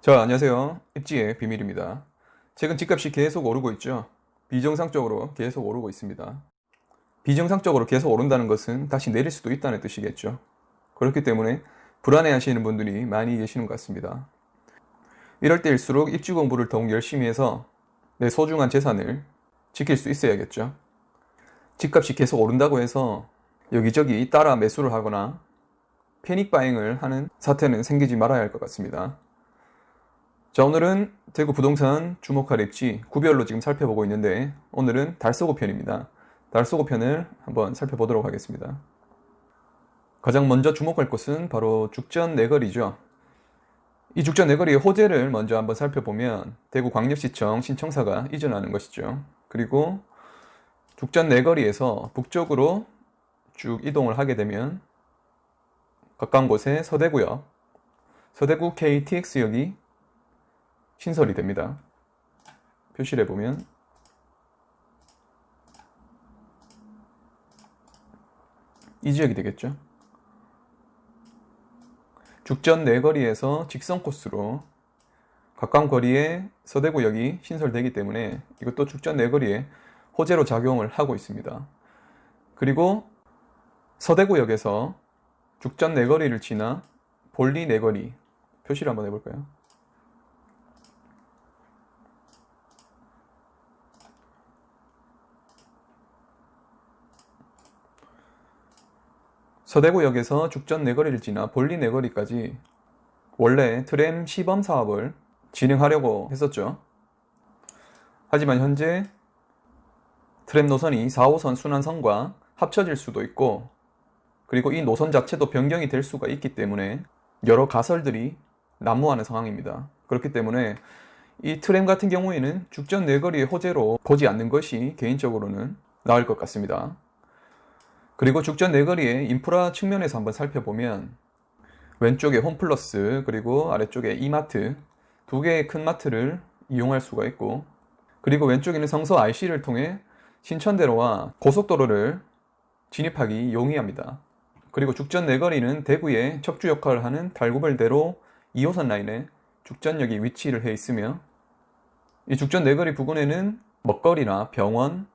자, 안녕하세요. 입지의 비밀입니다. 최근 집값이 계속 오르고 있죠. 비정상적으로 계속 오르고 있습니다. 비정상적으로 계속 오른다는 것은 다시 내릴 수도 있다는 뜻이겠죠. 그렇기 때문에 불안해 하시는 분들이 많이 계시는 것 같습니다. 이럴 때일수록 입지 공부를 더욱 열심히 해서 내 소중한 재산을 지킬 수 있어야겠죠. 집값이 계속 오른다고 해서 여기저기 따라 매수를 하거나 패닉 바잉을 하는 사태는 생기지 말아야 할 것 같습니다. 자, 오늘은 대구 부동산 주목할 입지 구별로 지금 살펴보고 있는데 오늘은 달서구 편입니다. 달서구 편을 한번 살펴보도록 하겠습니다. 가장 먼저 주목할 곳은 바로 죽전 내거리죠. 이 죽전 내거리의 호재를 먼저 한번 살펴보면 대구 광역시청 신청사가 이전하는 것이죠. 그리고 죽전 내거리에서 북쪽으로 쭉 이동을 하게 되면 가까운 곳에 서대구역, 서대구 KTX역이 신설이 됩니다. 표시를 해보면 이 지역이 되겠죠. 죽전 내거리에서 직선 코스로 가까운 거리에 서대구역이 신설되기 때문에 이것도 죽전 내거리에 호재로 작용을 하고 있습니다. 그리고 서대구역에서 죽전 내거리를 지나 볼리 내거리 표시를 한번 해볼까요? 서대구역에서 죽전 내거리를 지나 볼리 내거리까지 원래 트램 시범 사업을 진행하려고 했었죠. 하지만 현재 트램 노선이 4호선 순환선과 합쳐질 수도 있고 그리고 이 노선 자체도 변경이 될 수가 있기 때문에 여러 가설들이 난무하는 상황입니다. 그렇기 때문에 이 트램 같은 경우에는 죽전 내거리의 호재로 보지 않는 것이 개인적으로는 나을 것 같습니다. 그리고 죽전 내거리의 인프라 측면에서 한번 살펴보면 왼쪽에 홈플러스 그리고 아래쪽에 이마트 두 개의 큰 마트를 이용할 수가 있고 그리고 왼쪽에는 성서 IC를 통해 신천대로와 고속도로를 진입하기 용이합니다. 그리고 죽전 내거리는 대구의 척주 역할을 하는 달구벌대로 2호선 라인에 죽전역이 위치를 해 있으며 이 죽전 내거리 부근에는 먹거리나 병원,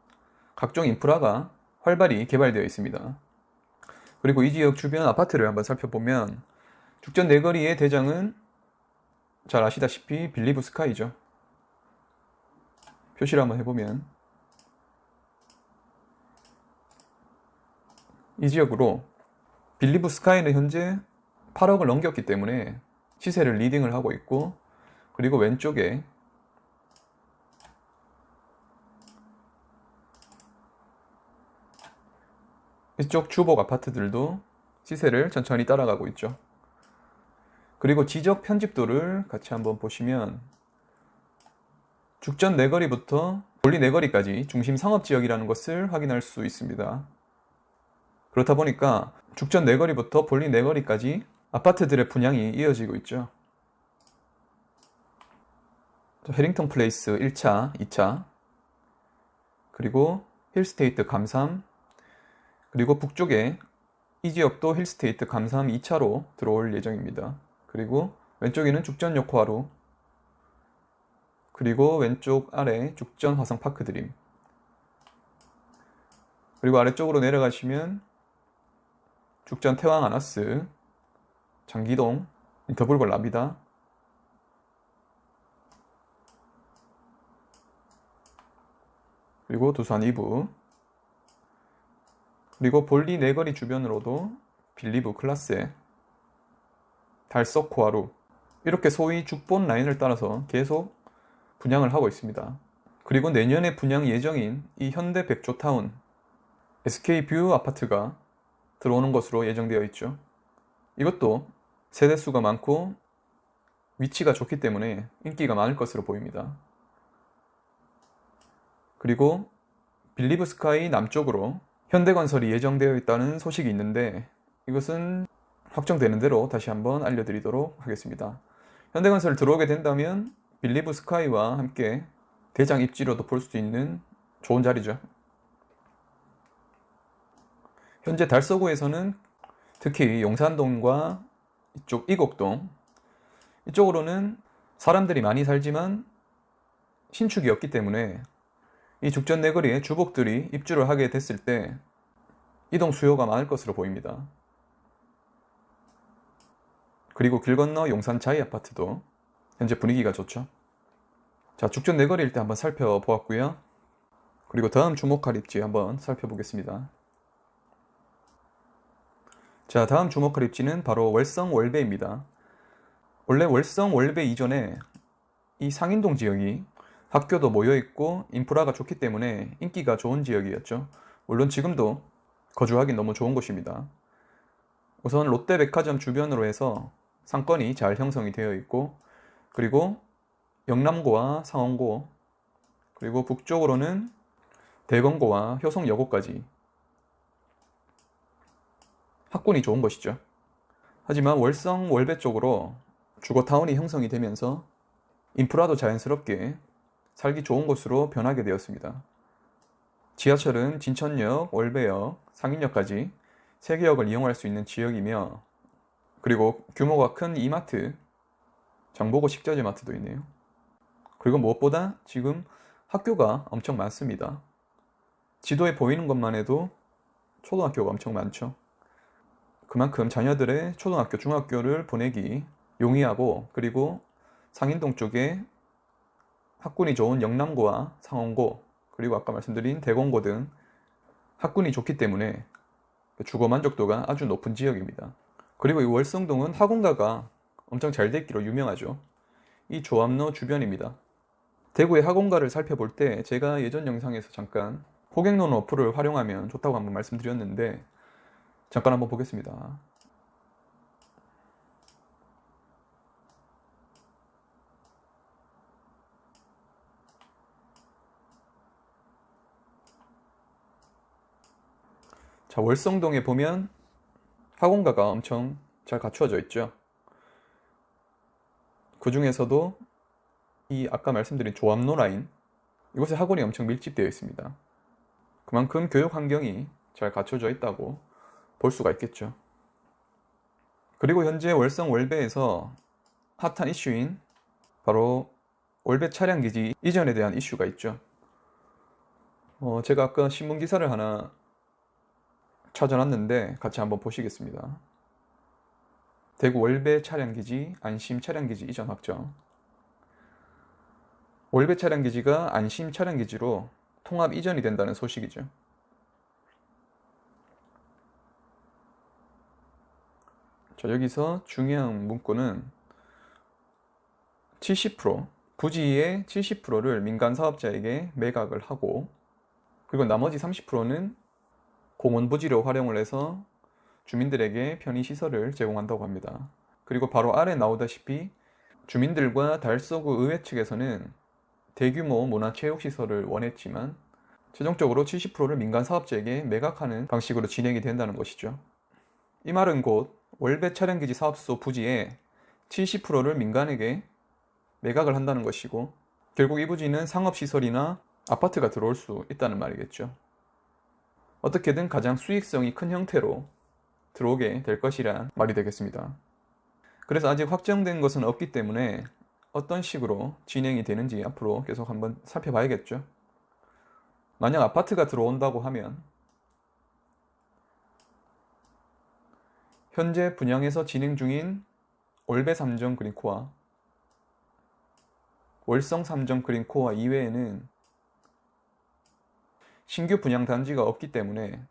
각종 인프라가 활발히 개발되어 있습니다. 그리고 이 지역 주변 아파트를 한번 살펴보면 죽전 내거리의 대장은 잘 아시다시피 빌리브 스카이죠. 표시를 한번 해보면 이 지역으로 빌리브 스카이는 현재 8억을 넘겼기 때문에 시세를 리딩을 하고 있고 그리고 왼쪽에 이쪽 주복 아파트들도 시세를 천천히 따라가고 있죠. 그리고 지적 편집도를 같이 한번 보시면 죽전 내거리부터 볼리 내거리까지 중심 상업지역이라는 것을 확인할 수 있습니다. 그렇다 보니까 죽전 내거리부터 볼리 내거리까지 아파트들의 분양이 이어지고 있죠. 해링턴 플레이스 1차, 2차, 그리고 힐스테이트 감삼, 그리고 북쪽에 이 지역도 힐스테이트 감삼 2차로 들어올 예정입니다. 그리고 왼쪽에는 죽전 역화로 그리고 왼쪽 아래 죽전 화성 파크 드림. 그리고 아래쪽으로 내려가시면 죽전 태왕 아나스 장기동 인터블걸 라비다. 그리고 두산 2부 그리고 볼리 네거리 주변으로도 빌리브 클라스에 달석 코하루 이렇게 소위 죽본 라인을 따라서 계속 분양을 하고 있습니다. 그리고 내년에 분양 예정인 이 현대 백조타운 SK뷰 아파트가 들어오는 것으로 예정되어 있죠. 이것도 세대수가 많고 위치가 좋기 때문에 인기가 많을 것으로 보입니다. 그리고 빌리브 스카이 남쪽으로 현대건설이 예정되어 있다는 소식이 있는데 이것은 확정되는 대로 다시 한번 알려드리도록 하겠습니다. 현대건설 들어오게 된다면 빌리브 스카이와 함께 대장 입지로도 볼 수 있는 좋은 자리죠. 현재 달서구에서는 특히 용산동과 이쪽 이곡동 이쪽으로는 사람들이 많이 살지만 신축이 없기 때문에 이 죽전 내거리에 주복들이 입주를 하게 됐을 때 이동 수요가 많을 것으로 보입니다. 그리고 길 건너 용산 자이 아파트도 현재 분위기가 좋죠. 자, 죽전 내거리일 때 한번 살펴보았고요. 그리고 다음 주목할 입지 한번 살펴보겠습니다. 자, 다음 주목할 입지는 바로 월성 월배입니다. 원래 월성 월배 이전에 이 상인동 지역이 학교도 모여 있고 인프라가 좋기 때문에 인기가 좋은 지역이었죠. 물론 지금도 거주하기 너무 좋은 곳입니다. 우선 롯데백화점 주변으로 해서 상권이 잘 형성이 되어 있고 그리고 영남고와 상원고 그리고 북쪽으로는 대건고와 효성여고까지 학군이 좋은 것이죠. 하지만 월성 월배 쪽으로 주거타운이 형성이 되면서 인프라도 자연스럽게 살기 좋은 곳으로 변하게 되었습니다. 지하철은 진천역, 월배역, 상인역까지 세 개역을 이용할 수 있는 지역이며 그리고 규모가 큰 이마트, 장보고 식자재 마트도 있네요. 그리고 무엇보다 지금 학교가 엄청 많습니다. 지도에 보이는 것만 해도 초등학교가 엄청 많죠. 그만큼 자녀들의 초등학교, 중학교를 보내기 용이하고 그리고 상인동 쪽에 학군이 좋은 영남고와 상원고 그리고 아까 말씀드린 대공고 등 학군이 좋기 때문에 주거 만족도가 아주 높은 지역입니다. 그리고 이 월성동은 학원가가 엄청 잘 됐기로 유명하죠. 이 조합로 주변입니다. 대구의 학원가를 살펴볼 때 제가 예전 영상에서 잠깐 호객론 어플을 활용하면 좋다고 한번 말씀드렸는데 잠깐 한번 보겠습니다. 자, 월성동에 보면 학원가가 엄청 잘 갖추어져 있죠. 그 중에서도 이 아까 말씀드린 조합로 라인 이곳에 학원이 엄청 밀집되어 있습니다. 그만큼 교육 환경이 잘 갖춰져 있다고 볼 수가 있겠죠. 그리고 현재 월성 월배에서 핫한 이슈인 바로 월배 차량 기지 이전에 대한 이슈가 있죠. 어, 제가 아까 신문 기사를 하나 찾아놨는데 같이 한번 보시겠습니다. 대구 월배 차량기지 안심 차량기지 이전 확정. 월배 차량기지가 안심 차량기지로 통합 이전이 된다는 소식이죠. 자, 여기서 중요한 문구는 70% 부지의 70%를 민간 사업자에게 매각을 하고 그리고 나머지 30%는 공원 부지로 활용을 해서 주민들에게 편의 시설을 제공한다고 합니다. 그리고 바로 아래 나오다시피 주민들과 달서구 의회 측에서는 대규모 문화체육시설을 원했지만 최종적으로 70%를 민간 사업자에게 매각하는 방식으로 진행이 된다는 것이죠. 이 말은 곧 월배 차량기지 사업소 부지의 70%를 민간에게 매각을 한다는 것이고 결국 이 부지는 상업시설이나 아파트가 들어올 수 있다는 말이겠죠. 어떻게든 가장 수익성이 큰 형태로 들어오게 될 것이란 말이 되겠습니다. 그래서 아직 확정된 것은 없기 때문에 어떤 식으로 진행이 되는지 앞으로 계속 한번 살펴봐야겠죠. 만약 아파트가 들어온다고 하면 현재 분양에서 진행 중인 올배 3정 그린코어, 월성 3정 그린코어 이외에는 신규 분양 단지가 없기 때문에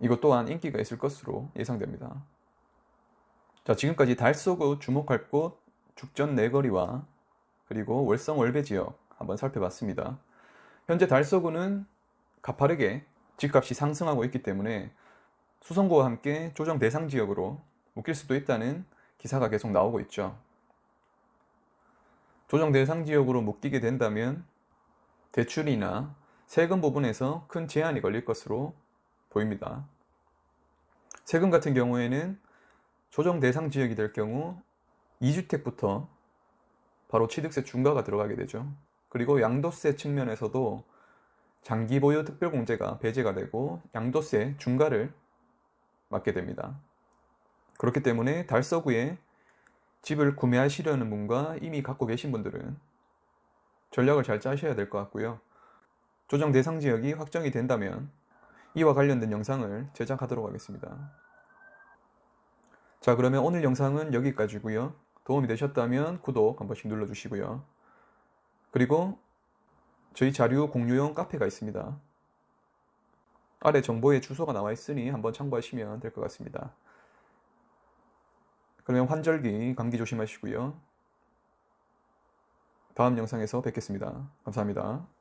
이것 또한 인기가 있을 것으로 예상됩니다. 자, 지금까지 달서구 주목할 곳 죽전 내거리와 그리고 월성 월배 지역 한번 살펴봤습니다. 현재 달서구는 가파르게 집값이 상승하고 있기 때문에 수성구와 함께 조정 대상 지역으로 묶일 수도 있다는 기사가 계속 나오고 있죠. 조정 대상 지역으로 묶이게 된다면 대출이나 세금 부분에서 큰 제한이 걸릴 것으로 보입니다. 세금 같은 경우에는 조정 대상 지역이 될 경우 2주택부터 바로 취득세 중과가 들어가게 되죠. 그리고 양도세 측면에서도 장기 보유 특별공제가 배제가 되고 양도세 중과를 맞게 됩니다. 그렇기 때문에 달서구에 집을 구매하시려는 분과 이미 갖고 계신 분들은 전략을 잘 짜셔야 될 것 같고요. 조정 대상 지역이 확정이 된다면 이와 관련된 영상을 제작하도록 하겠습니다. 자, 그러면 오늘 영상은 여기까지고요. 도움이 되셨다면 구독 한 번씩 눌러주시고요. 그리고 저희 자료 공유용 카페가 있습니다. 아래 정보에 주소가 나와 있으니 한번 참고하시면 될 것 같습니다. 그러면 환절기 감기 조심하시고요. 다음 영상에서 뵙겠습니다. 감사합니다.